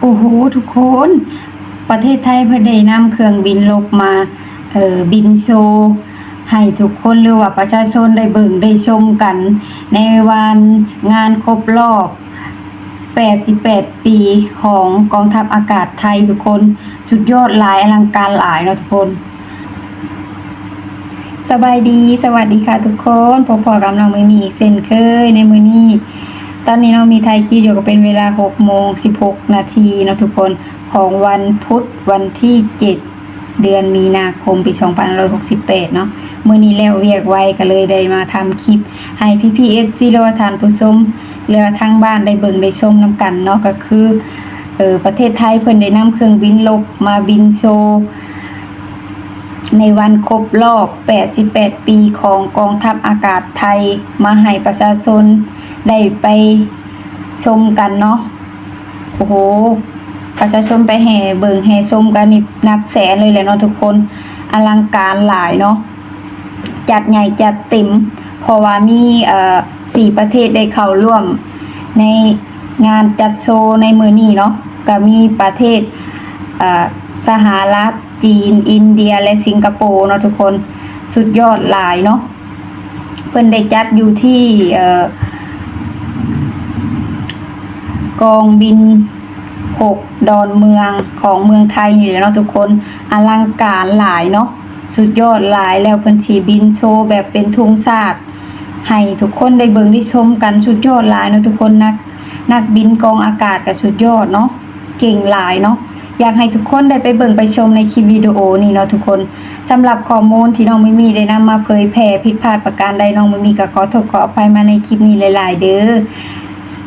โอ้โห ทุกคน ประเทศไทยเพิ่นได้นำเครื่องบินลบมาเอ่อบินโชว์ให้ทุกคนหรือว่าประชาชนได้เบิ่งได้ชมกัน ในวันงานครบรอบ 88 ปีของกองทัพอากาศไทยทุกคนสุดยอดหลายอลังการหลายเนาะทุกคนสบายดี สวัสดีค่ะทุกคนพบพอกับน้องไม่มีอีกเช่นเคยในมือนี้ ตอนนี้น้องมีไทยคิวอยู่ก็เป็นเวลา6โมง16 นาทีนะทุกคนของวันพุธวันที่ 7 เดือนมีนาคมปี2568 เนาะเมื้อนี้แล้วเวียกไวก็เลยได้มาทำคลิป ให้พี่ๆ FC หรือว่าทานผู้ชมหรือว่าทางบ้านได้เบิ่งได้ชมนํกันเนาะก็คือเออประเทศไทยเพิ่นได้นำเครื่องบินลบมาบินโชว์ในวันครบรอบ 88 ปีของกองทัพอากาศไทย มาให้ประชาชน ได้ไปชมกันเนาะโอ้โหประชาชนไปแห่เบิ่งแห่ชมกันนี่นับแสนเลยแหละเนาะทุกคนอลังการหลายเนาะจัดใหญ่จัดเต็มเพราะว่ามีเอ่อสี่ประเทศได้เข้าร่วมในงานจัดโชว์ในมือนี้เนาะก็มีประเทศเอ่อสหรัฐจีน อินเดียและสิงคโปร์เนาะทุกคนสุดยอดหลายเนาะเพิ่นได้จัดอยู่ที่เอ่อ กองบิน 6 ดอนเมืองของเมืองไทยนี่แหละเนาะทุกคนอลังการหลายเนาะสุดยอดหลายแล้วเพิ่นสิบินโชว์แบบเป็นทุงชาสติให้ทุกคนได้เบิ่งได้ชมกันสุดยอดหลายเนาะทุกคนนักนักบินกองอากาศก็สุดยอดเนาะเก่งหลายเนาะอยากให้ทุกคนได้ไปเบิ่งไปชมในคลิปวิดีโอนี่เนาะทุกคนสำหรับข้อมูลที่น้องมิมีได้นำมาเผยแพร่ผิดพลาดประการใดน้องมิมีก็ขอโทษขออภัยมาในคลิปนี้หลาย ๆ เด้อ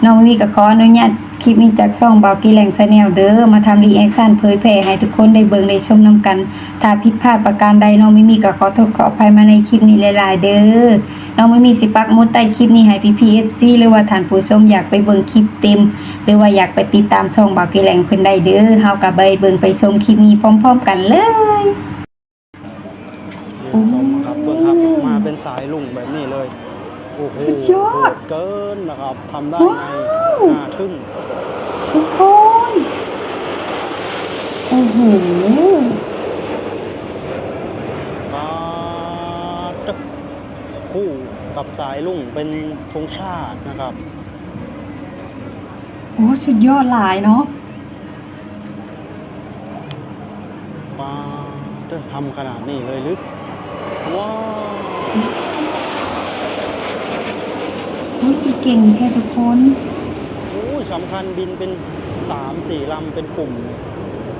น้องมิมีก็ขออนุญาตคลิปนี้จากซ่องเบากีแหล่งชาแนลเด้อมาทำรีแอคชั่นเผยแพร่ให้ทุกคนได้เบิ่งได้ชมนํกัน ถ้าผิดพลาดประการใดน้องไมิมีก็ขอโทษขออภัยมาในคลิปนี้หลายๆเด้อน้องไม่มีสิปักมุดใต้คลิปนี้ให้พี่พีเอฟซีหรือว่าท่านผู้ชมอยากไปเบิ่งคลิปเต็ม หรือว่าอยากไปติดตามช่องบาวกีแหล่งเพิ่นได้เด้อเฮากับไปเบิ่งไปชมคลิปนี้พร้อม ๆ กันเลยสมครับเบิ่งครับมาเป็นสายลุงแบบนี้เลย อ้โหสุดยอด โหเกินนะครับทำได้ว้ไงาวน่าทึ่งทุกคนโอ้โหมาตึกคู่กับสายลุงเป็นธงชาตินะครับโอ้สุดยอดหลายเนาะมาตึกทำขนาดนี้เลยลึกว้าว โอ้ยคือ เก่งแท้ทุกคนโอ้ยสำคัญบินเป็นสามสี่ลำเป็นกลุ่ม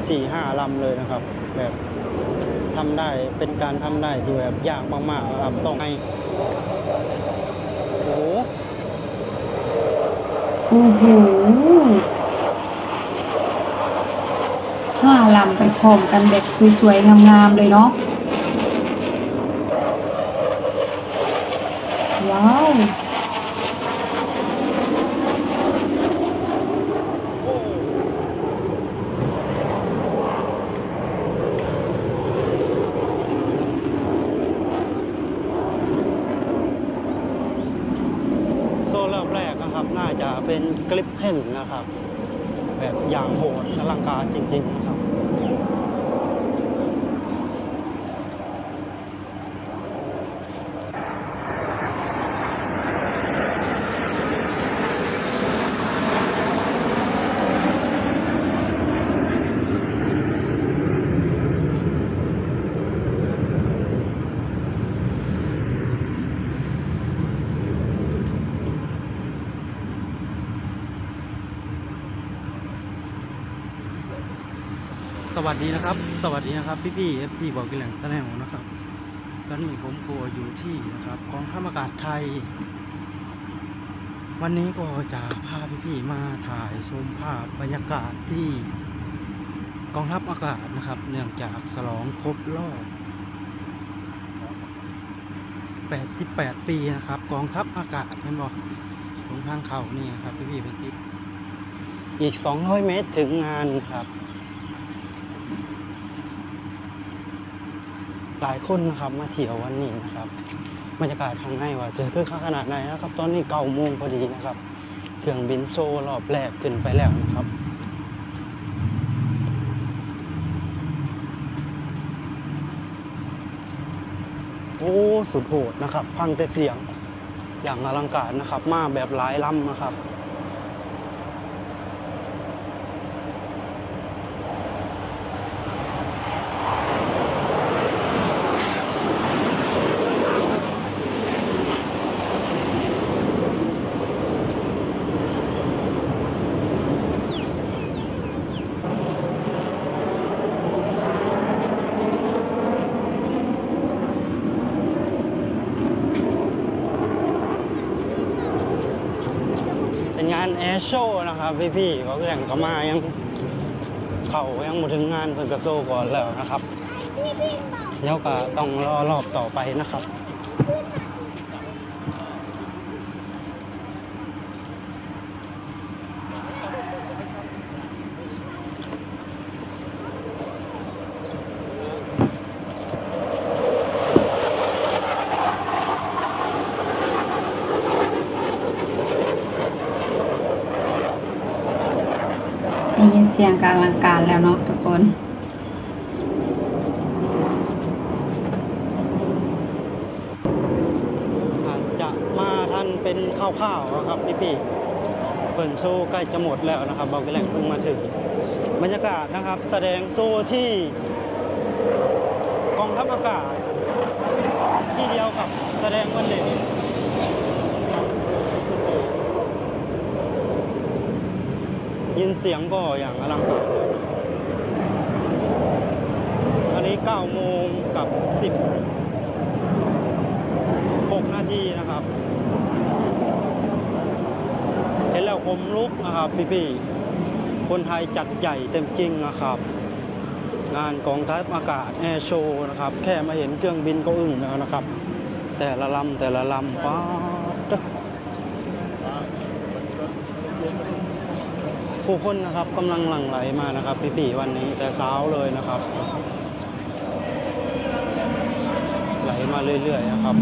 สี่ห้าลำเลยนะครับ แบบทำได้เป็นการทำได้ที่แบบยากมากๆนะครับต้องให้โอ้โหโอ้โหห้าลำไปพร้อมกันแบบสวยๆ งามๆ เลยเนาะ ว้าว โซ่รอบแรกนะครับ น่าจะเป็นกลิปเพนนะครับ แบบ อลังการจริง สวัสดีนะครับ สวัสดีนะครับพี่พี่เอฟซีบอกกินแหล่งแสดงนะครับ ตอนนี้ผมก็อยู่ที่นะครับกองทัพอากาศไทย วันนี้ก็จะพาพี่พี่มาถ่ายชมภาพบรรยากาศที่กองทัพอากาศนะครับ เนื่องจากฉลองครบรอบ 88 ปีนะครับ กองทัพอากาศเห็นบอกตรงทางเขานี่ครับพี่พี่ๆไปติดอีก 200 เมตรถึงงานครับ หลายคนนะครับมาเที่ยววันนี้นะครับบรรยากาศข้างในว่าจะคือข้กขนาดไหนนะครับ ตอนนี้เก้าโมงพอดีนะครับ เครื่องบินโซรอบแรกขึ้นไปแล้วนะครับโอ้สุดโหดนะครับพังแต่เสียงอย่างอลังการนะครับ มาแบบหลายลำนะครับ พี่ๆเขาแข่งก็มายัง เขายังหมดถึงงานเพิ่นกระโซก่อนแล้วนะครับแล้วก็ต้องรอรอบต่อไปนะครับ สียงการลังการแล้วเนาะทุกคนอาจจะมาท่านเป็นข้าวๆนะครับพี่ๆเปิดโชว์ใกล้จะหมดแล้วนะครับบอกกันแหล่งพิ่งมาถึงบรรยากาศนะครับ แสดงโซ่ที่กองทัพอากาศที่เดียวกับแสดงวันเด็กครับสุดโต่ง ยินเสียงก็อย่างอลังการเลยตอนนี้ 9 โมงกับ 10 6 นาทีนะครับ เห็นแล้วคมลุกนะครับ พี่ๆ คนไทยจัดใหญ่เต็มจริงนะครับ งานกองทัพอากาศแอร์โชว์นะครับ แค่มาเห็นเครื่องบินก็อึ้งแล้วนะครับ แต่ละลำแต่ละลำป๊าด ผู้คนนะครับกำลังหลั่งไหลมานะครับพี่ๆวันนี้แต่เช้าเลยนะครับ ไหลมาเรื่อยๆนะครับ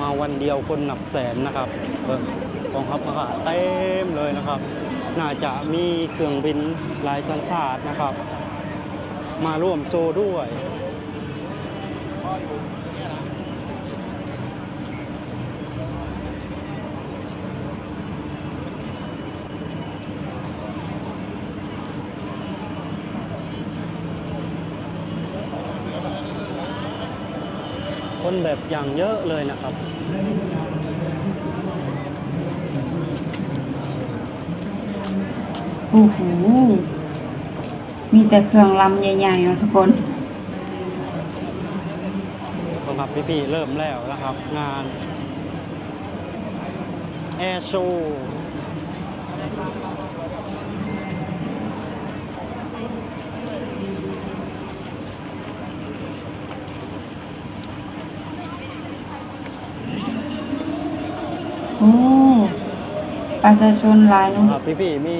มาวันเดียวคนหนับแสนนะครับกองทัพอากาศเต็มเลยนะครับ น่าจะมีเครื่องบินหลายสัญชาตินะครับ มาร่วมโชว์ด้วย แบบอย่างเยอะเลยนะครับ โอ้โห มีแต่เครื่องลำใหญ่ๆเนาะทุกคนสำหรับพี่ๆเริ่มแล้วนะครับ งานแอร์โชว์ โอ้ประชาชนหลายเนาะครับพี่ๆมี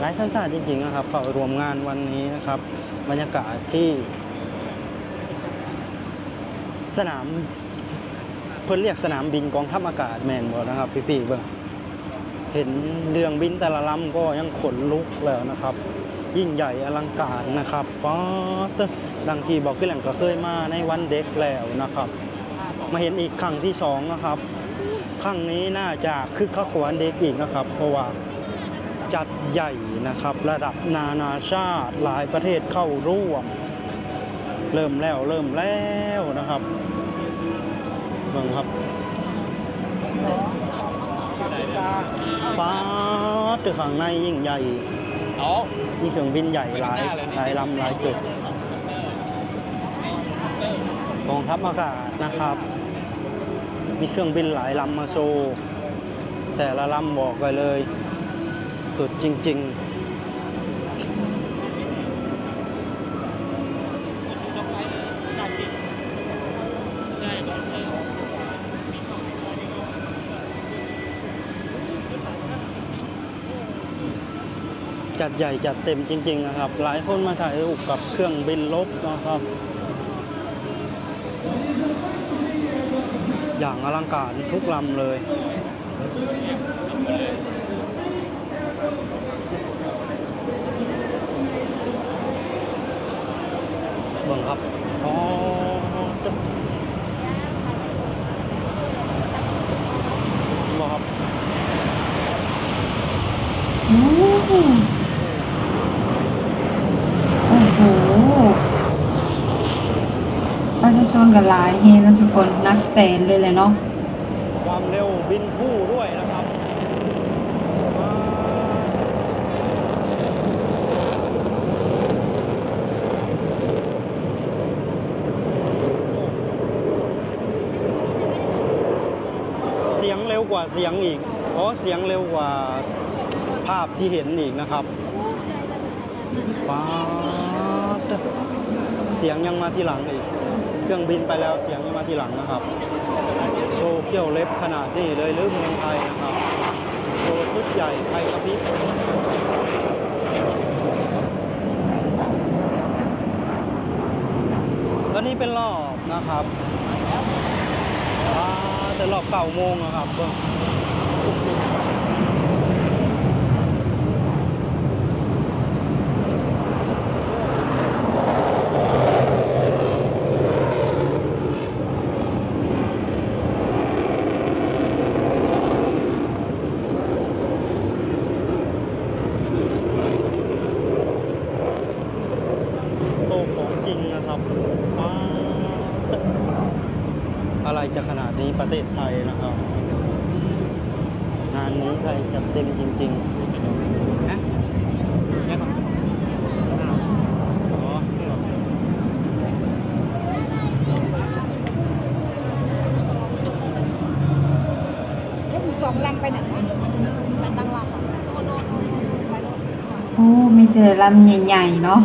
หลายสัญชาจริงๆนะครับเข้ารวมงานวันนี้นะครับ บรรยากาศที่ สนามเพิ่นเรียกสนามบินกองทัพอากาศแมนบ่นะครับ พี่ๆเบิ่งเห็นเรื่องบินแต่ละลำก็ยังขนลุกแล้วนะครับ ยิ่งใหญ่อลังการนะครับป๊าดดังที่บอกกี้แหล่งก็เคยมาในวันเด็กแล้วนะครับ มาเห็นอีกครั้งที่สองนะครับ ครั้งนี้น่าจะคึกคักกว่าวันเด็กอีกนะครับ เพราะว่าจัดใหญ่นะครับระดับนานาชาติหลายประเทศเข้าร่วม เริ่มแล้วเริ่มแล้วนะครับเบิ่งครับป้าตึกข้างในยิ่งใหญ่อ๋อมีเครื่องบินใหญ่หลายหลายลำหลายจุดกองทัพอากาศนะครับ มีเครื่องบินหลายลำมาโชว์ แต่ละลำบอกไปเลย สุดจริง ๆจัดใหญ่จัดเต็มจริง ๆ นะครับ หลายคนมาถ่ายรูปกับเครื่องบินลบนะครับ อย่างอลังการทุกลำเลย เบิ่งครับ อ๋อบอกครับ กับหลายเฮนะทุกคนนับแสนเลยแหละเนาะความเร็วบินคู่ด้วยนะครับเสียงเร็วกว่าเสียงอีกเพราะเสียงเร็วกว่าภาพที่เห็นอีกนะครับป๊าดเสียงยังมาที่หลังอีก รื่องบินไปแล้วเสียงยังมาทีหลังนะครับ โชว์เขี้ยวเล็บขนาดนี้เลยหรือเมืองไทยนะครับโชว์สุดใหญ่ไทยกระพริบตอนนี้เป็นรอบนะครับแต่รอบเก่าโมงนะครับเบิ่งโตของจริงนะครับป๊าดอะไรจะขนาดนี้ประเทศไทยนะครับ งานนี้ไทยจัดเต็มจริงๆนะเนี่ยครับอ๋อนี่เหรอ สองลำไปไหนวะไปตั้งลำอะโน่นโน่นโน่นไปโน่น โอ้มี แต่ลำใหญ่ๆเนาะ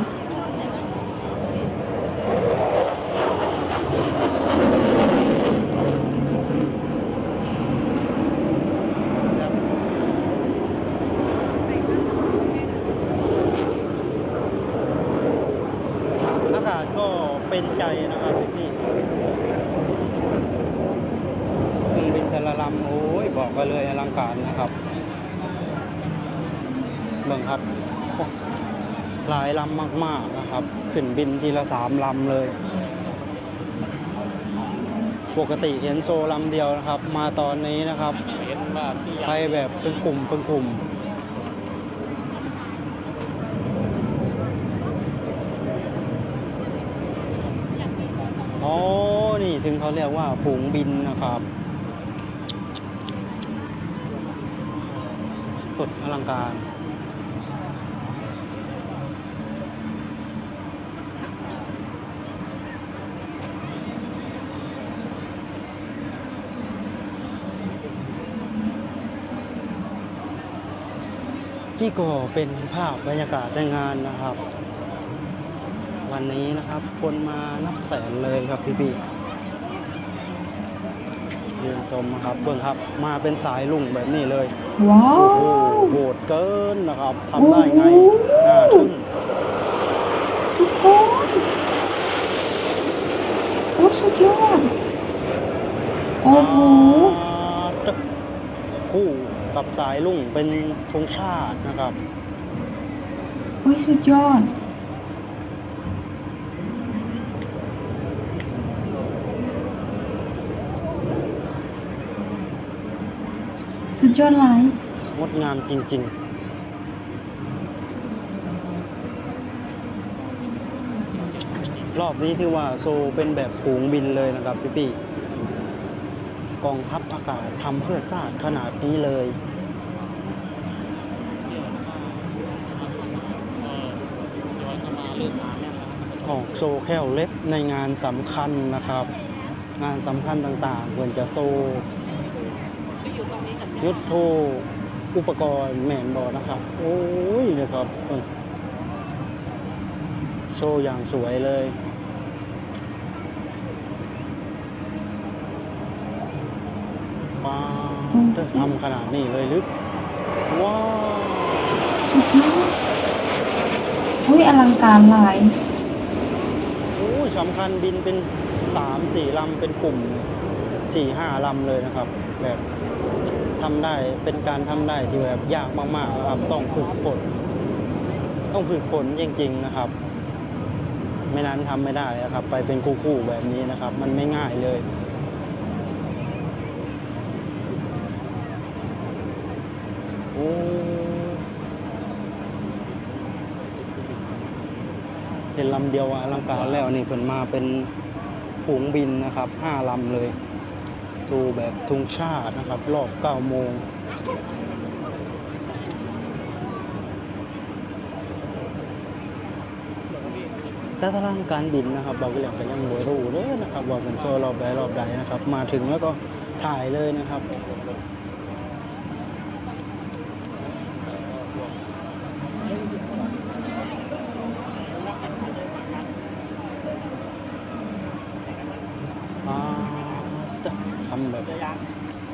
ครับอากาศก็เป็นใจนะครับพี่ๆเครื่องบินแต่ละลำโอ้ยบอกกันเลยอลังการนะครับเบิ่งครับโอ้หลายลำมาก ๆ นะครับ ขึ้นบินทีละสามลำเลย ปกติเห็นโซลำเดียวนะครับ มาตอนนี้นะครับเห็นว่าพี่ไปแบบเป็นกลุ่มเป็นกลุ่มอ๋อนี่ถึงเขาเรียกว่าฝูงบินนะครับสุดอลังการ นี่ก็เป็นภาพบรรยากาศในงานนะครับ วันนี้นะครับคนมานับแสนเลยครับพี่พี่ๆยืนชมนะครับเบิ่งครับมาเป็นสายลุ่งแบบนี้เลยว้าโอ้โหวโหดเกินนะครับทำได้ไงน่าทึ่งทุกคนโอ้สุดยอดโอ้โหตึกคู่ กับสายลุ่งเป็นธงชาตินะครับโอ้ยสุดยอด สุดยอดหลายงดงามจริง ๆรอบนี้ที่ว่าโซเป็นแบบฝูงบินเลยนะครับพี่พี่ๆ กองทัพอากาศทำเพื่อชาติขนาดนี้เลยย้อนเข้ามาเริ่มมานออกโซแค่เล็บในงานสำคัญนะครับ งานสำคัญต่างๆควรจะโซยุทธโธอุปกรณ์แมนบอนะครับ โอ้ยนะครับ โชว์อย่างสวยเลย ป้าด ทำขนาดนี้เลยลึก ว้าวสุดยอดอุ้ยอลังการหลายโอ้ยสำคัญบินเป็นสามสี่ลำเป็นกลุ่มสี่ห้าลำเลยนะครับ แบบทำได้เป็นการทำได้ที่แบบยากมากๆนะครับต้องฝึกฝนต้องฝึกฝนจริง ๆนะครับ ไม่นั้นทำไม่ได้นะครับ ไปเป็นคู่ๆแบบนี้นะครับ มันไม่ง่ายเลย โอ้เห็นลำเดียวอลังการแล้วนี่เพิ่นมาเป็นผงบินนะครับห้าลำเลยตูแบบทุงชาตินะครับ รอบเก้าโมงแต่ทางการบินนะครับบอกเปแล้วก็ยังบรูเลยนะครับว่าเป็นโซ่รอบใดรอบใดนะครับ มาถึงแล้วก็ถ่ายเลยนะครับ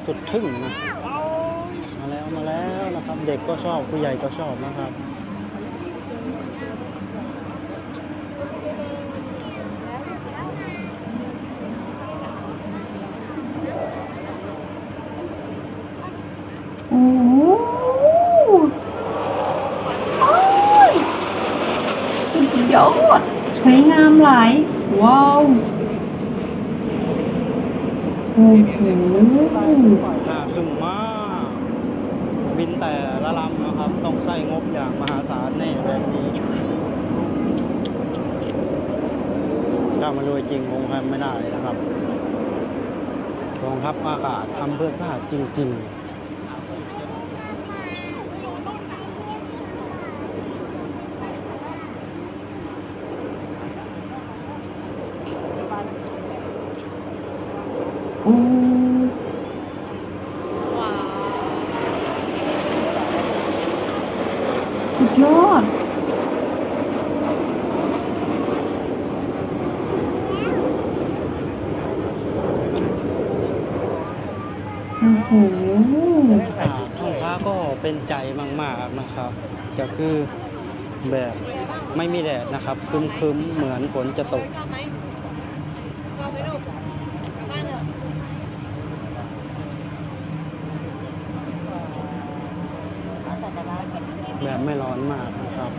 สุดทึ่งนะ มาแล้วมาแล้วนะครับ เด็กก็ชอบผู้ใหญ่ก็ชอบนะครับโอ้โหอ้ยสุดยอดสวยงามหลาย ว้าว โอ้โหน่าทึ่งมาก บินแต่ละลำนะครับ ต้องใส่งบอย่างมหาศาลแน่แบบนี้ถ้ามันรวยจริงคงทำไม่ได้นะครับกองทัพอากาศทำเพื่อชาติจริงๆโอ้ว้าวสุดยอด โอ้โหอ่าท้องฟ้าก็เป็นใจมากๆนะครับ จะคือแบบไม่มีแดดนะครับครึ้มๆ เหมือนฝนจะตก ชอบไหมชอบไหมลูกกลับบ้านเถอะ แบบไม่ร้อนมากนะครับ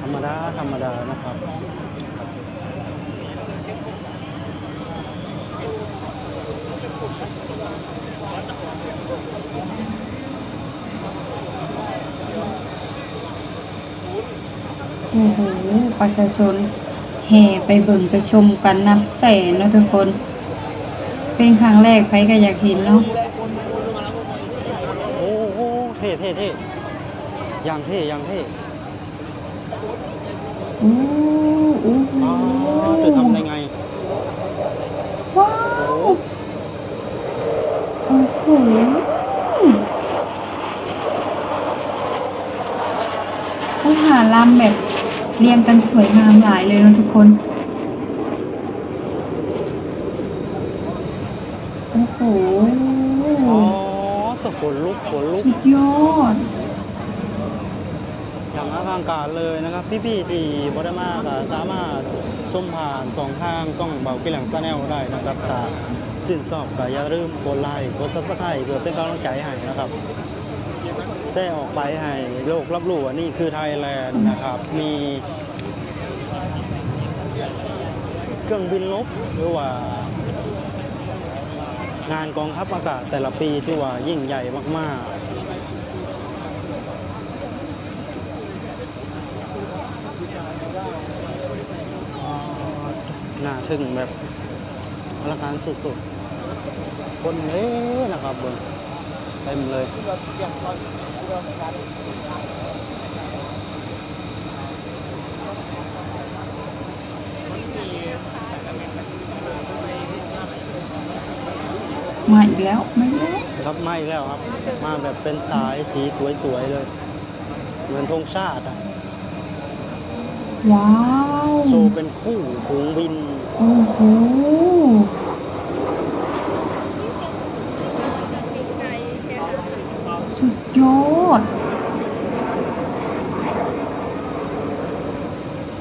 ธรรมดา ธรรมดานะครับโอ้โหประชาชนแห่ไปเบิ่งไปชมกันนับแสนเนาะทุกคน เป็นครั้งแรกไผก็อยากเห็นเนาะโอ้โหเท่เท่เท่อย่างเท่อย่างเท่ โอ้โอ้โหอ๋อจะทำได้ไง ว้าวโอ้โหวิหารลำแบบเรียงกันสวยงามหลายเลยเนาะทุกคน โอ้โห อ๋อตัวขนลุกขนลุก สุดยอด อย่างอลังการเลยนะครับ พี่ๆที่บไดมาก็สามารถส้มผ่านสองทางส่องเบากิหลังซาแนลได้นะครับถ้าสินสอบก็อย่าลืมกดไลค์กดซับสไครต์เพื่อเป็นกำลังใจให้นะครับแซ่ออกไปให้โลกรับรู้ว่านี่คือไทยแลนด์นะครับ มีเครื่องบินลบหรือว่างานกองทัพอากาศแต่ละปีที่ว่ายิ่งใหญ่มากๆ น่าทึ่งแบบอลังการสุดๆ คนเละนะครับบนเต็มเลยมาอีกแล้วไม่แล้วครับไม่แล้วครับ มาแบบเป็นสายสีสวยๆเลย เหมือนธงชาติอะว้าว โชว์เป็นคู่ฝูงบิน โอ้โหสุดยอด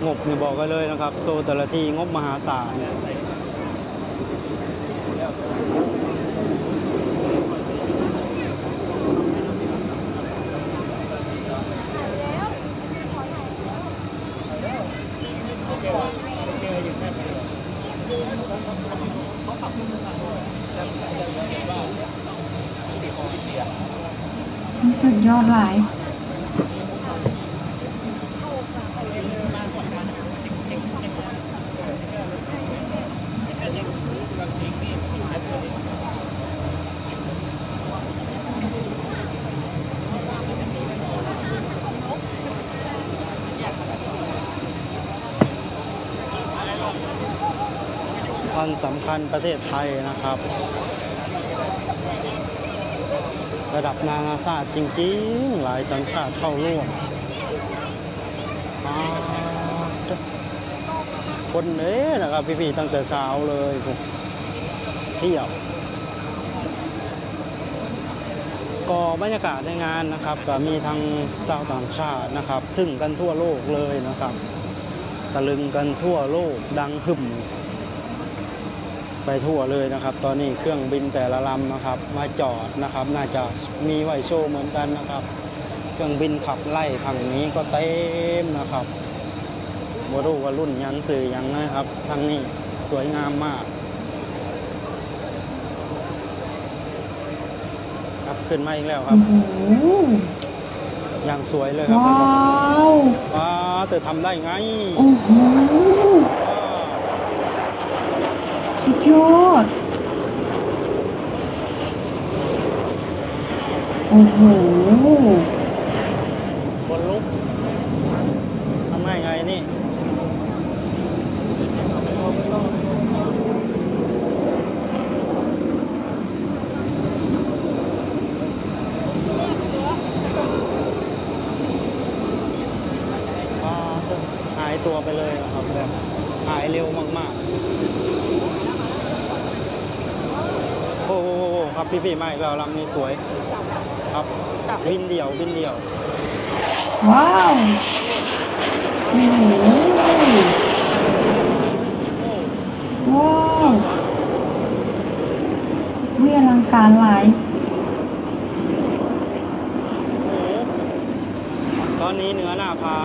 งบเนี่ยบอกกันเลยนะครับ โซแต่ละทีงบมหาศาล สุดยอดหลายวันสำคัญประเทศไทยนะครับ ระดับนานาชาติจริงๆ หลายสัญชาติเข้าร่วมคนเนี้นะครับพี่ๆตั้งแต่เช้าเลยเที่ยวก็บรรยากาศในงานนะครับก็มีทั้งชาวต่างชาตินะครับ ถึงกันทั่วโลกเลยนะครับ ตะลึงกันทั่วโลกดังหึ่ม ไปทั่วเลยนะครับ ตอนนี้เครื่องบินแต่ละลำนะครับ มาจอดนะครับ น่าจะมีไวโชว์เหมือนกันนะครับ เครื่องบินขับไล่ทางนี้ก็เต็มนะครับบรู้ว่ารุ่นหยังสื่อหยังนะครับทางนี้สวยงามมากครับขึ้นมาอีกแล้วครัโอ้บโหอย่างสวยเลยครับว้าวว้าแต่ทำได้ไงโอ้โหสุด ยอด โอ้โห บนลุกทำได้ไงนี่ ว้าหายตัวไปเลยนะครับแบบหายเร็วมากๆ โอ้โหครับ พี่ๆมาอีกแล้วลำนี้สวยครับบินเดี่ยวบินเดี่ยว ว้าวโอ้โหว้าววิอลังการหลายโอ้โหตอนนี้เหนือหน้าผา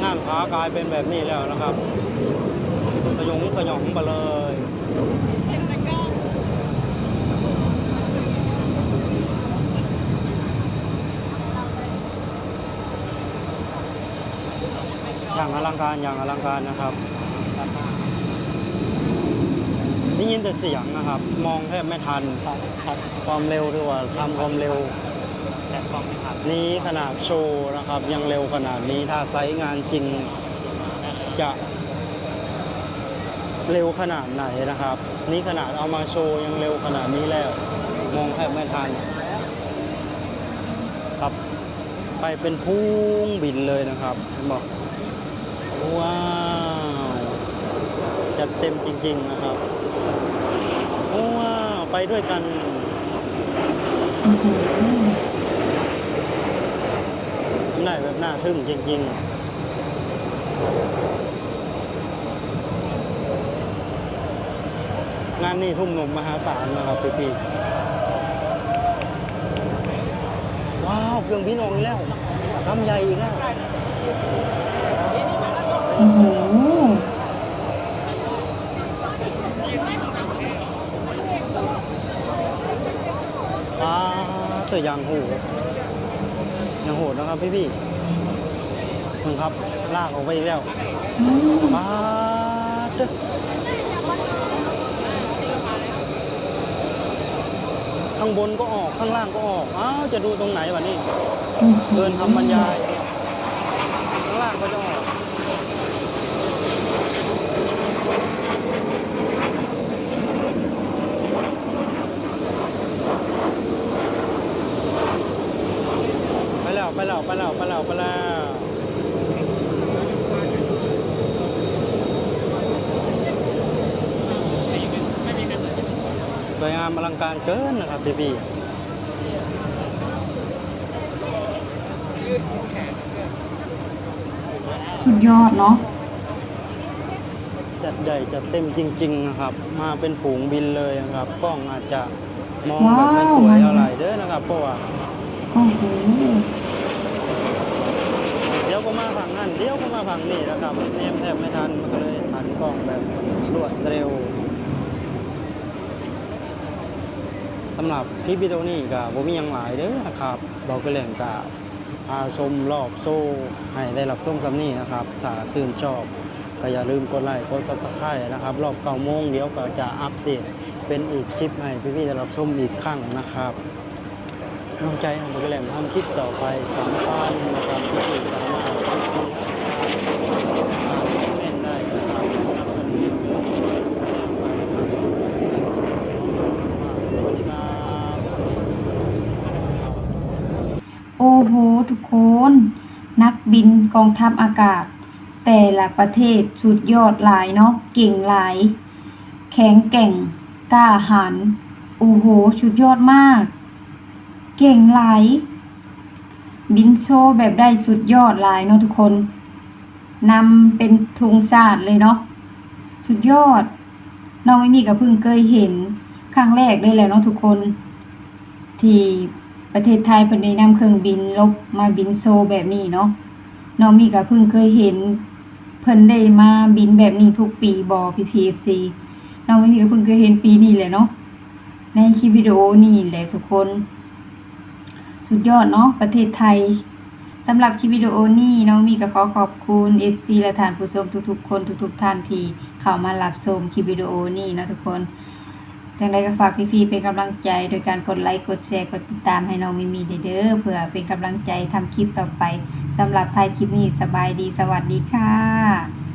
หน้าผากลายเป็นแบบนี้แล้วนะครับ สยองสยองไปเลย อย่างอลังการอย่างอลังการนะครับได้ยินแต่เสียงนะครับ มองแทบไม่ทัน ความเร็วที่ว่าทำความเร็วนนี้ขนาดโชว์นะครับ ยังเร็วขนาดนี้ถ้าไซส์งานจริงจะเร็วขนาดไหนนะครับ นี่ขนาดเอามาโชว์ยังเร็วขนาดนี้แล้ว มองแทบไม่ทันครับ ไปเป็นพุ่งบินเลยนะครับบอก ว้าว จัดเต็มจริง ๆ นะครับ ว้าว ไปด้วยกัน ทำได้แบบน่าทึ่งจริง ๆงานนี้ทุ่มหนุ่มมหาศาลนะครับพี่พี่ๆว้าว เครื่องบินออกอีกแล้วลำใหญ่อีกแล้ว โอ้โหอ่าเตยางโหดยางโหดนะครับพี่พี่ๆมึงครับ ลากออกไปอีกแล้วอืมปาดเด้อข้างบนก็ออกข้างล่างก็ออก อ้าว จะดูตรงไหนวะนี่โอ้โหเดินทำบรรยาย ข้างล่างก็จะออก ไปแล้ว ไปแล้ว ไปแล้ว ไปแล้ว ไปแล้ว สวยงามอลังการเกินนะครับพี่พี่สุดยอดเนาะจัดใหญ่จัดเต็มจริง ๆ นะครับ มาเป็นฝูงบินเลยนะครับ กล้องอาจจะมองแบบไม่สวยเท่าไหร่เด้อนะครับเพราะว่าโอ้โหเดี๋ยวก็มาฝั่งนั้นเดี๋ยวก็มาฝั่งนี้นะครับเนมแทบไม่ทันมันก็เลยหันกล้องแบบรวดเร็ว สำหรับคลิปวิดีโอนี้ก็บ่มีหยังหลายเด้อนะครับเราก็เล่นกับพาชมรอบโซ่ให้ได้รับชมสำนี้นะครับถ้าชื่นชอบก็อย่าลืมกดไลค์กดซับสไครต์นะครับ รอบเก้าโมงเดี๋ยวก็จะอัปเดตเป็นอีกคลิปให้พี่ๆได้รับชมอีกครั้งนะครับน้องใจของผมก็แหล่งทำคลิปต่อไปสำคัญนะครับพี่ๆสามารถคอมเมนต์ได้นะครับสนับสนุน โอ้โหทุกคน นักบินกองทัพอากาศ แต่ละประเทศสุดยอดหลายเนาะเก่งหลาย แข็งแกร่งกล้าหาญโอ้โหสุดยอดมาก เก่งหลาย บินโชว์แบบได้สุดยอดหลายเนาะทุกคนนำเป็นทงศาสตร์เลยเนาะสุดยอด น้องไม่มีก็เพิ่งเคยเห็นครั้งแรกเลยแหละเนาะทุกคน ที่ ประเทศไทยเพิ่นได้นำเครื่องบินลบมาบินโซแบบนี้เนาะน้องมีก็เพิ่งเคยเห็น เพิ่นได้มาบินแบบนี้ทุกปีบ่ PPFC น้องไม่มีก็เพิ่งเคยเห็นปีนี้แหละเนาะในคลิปวิดีโอนี่แหละทุกคน สุดยอดเนาะประเทศไทยสำหรับคลิปวิดีโอนี้น้องมีก็ขอขอบคุณ FC และท่านผู้ชมทุกๆ คนทุกๆท่านที่เข้ามารับชมคลิปวิดีโอนี้เนาะทุกคน จังใดก็ฝากพี่ๆเป็นกำลังใจโดยการกดไลค์กดแชร์กดติดตามให้น้องมิมีเด้อเพื่อเป็นกำลังใจทำคลิปต่อไปสำหรับท้ายคลิปนี้สบายดีสวัสดีค่ะ